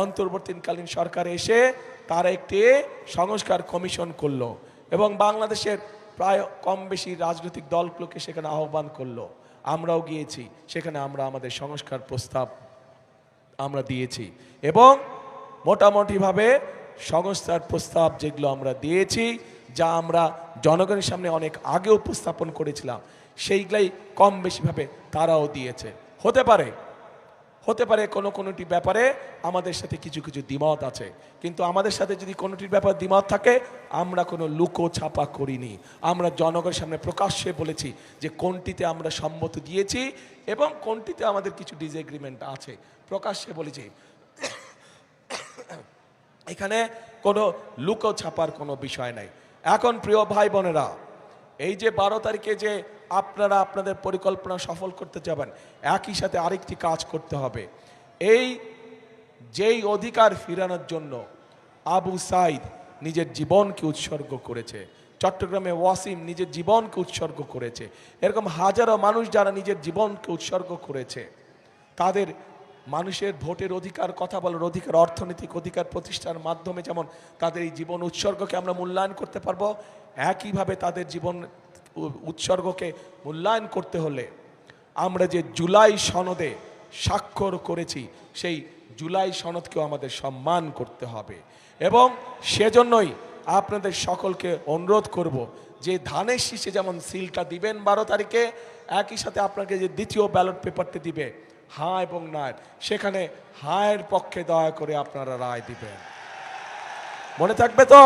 অন্তর্বর্তীকালীন সরকার এসে তারা একটি সংস্কার কমিশন করল এবং বাংলাদেশের প্রায় কম বেশি রাজনৈতিক দলগুলোকে সেখানে আহ্বান করল। আমরাও গিয়েছি, সেখানে আমরা আমাদের সংস্কার প্রস্তাব আমরা দিয়েছি এবং মোটামুটিভাবে সংস্থার প্রস্তাব যেগুলো আমরা দিয়েছি, যা আমরা জনগণের সামনে অনেক আগে উপস্থাপন করেছিলাম, সেইগুলাই কম বেশিভাবে তারাও দিয়েছে। হতে পারে হতে পারে কোনো কোনোটি ব্যাপারে আমাদের সাথে কিছু কিছু দ্বিমত আছে। কিন্তু আমাদের সাথে যদি কোনোটির ব্যাপারে দ্বিমত থাকে, আমরা কোনো লুকো ছাপা করিনি। আমরা জনগণের সামনে প্রকাশ্যে বলেছি যে কোনটিতে আমরা সম্মত দিয়েছি এবং কোনটিতে আমাদের কিছু ডিসএগ্রিমেন্ট আছে। প্রকাশ্যে বলেছি। এখানে কোনো লুকো ছাপার কোনো বিষয় নাই। এখন প্রিয় ভাই বোনেরা এই যে বারো তারিখে যে আপনারা আপনাদের পরিকল্পনা সফল করতে যাবেন, একই সাথে আরেকটি কাজ করতে হবে। এই যেই অধিকার ফিরানোর জন্য আবু সাইদ নিজের জীবনকে উৎসর্গ করেছে, চট্টগ্রামে ওয়াসিম নিজের জীবনকে উৎসর্গ করেছে, এরকম হাজারো মানুষ যারা নিজের জীবনকে উৎসর্গ করেছে, তাদের মানুষের ভোটের অধিকার, কথা বলার অধিকার, অর্থনৈতিক অধিকার প্রতিষ্ঠার মাধ্যমে যেমন তাদের এই জীবন উৎসর্গকে আমরা মূল্যায়ন করতে পারব, একইভাবে তাদের জীবন উৎসর্গকে মূল্যায়ন করতে হলে আমরা যে জুলাই সনদে স্বাক্ষর করেছি, সেই জুলাই সনদকেও আমাদের সম্মান করতে হবে। এবং সেজন্যই আপনাদের সকলকে অনুরোধ করব যে ধানের শীষে যেমন সিলটা দিবেন বারো তারিখে, একই সাথে আপনাকে যে দ্বিতীয় ব্যালট পেপারটি দিবে হ্যাঁ এবং না সেখানে হায়ের পক্ষে দয়া করে আপনারা রায় দিবেন। মনে থাকবে তো?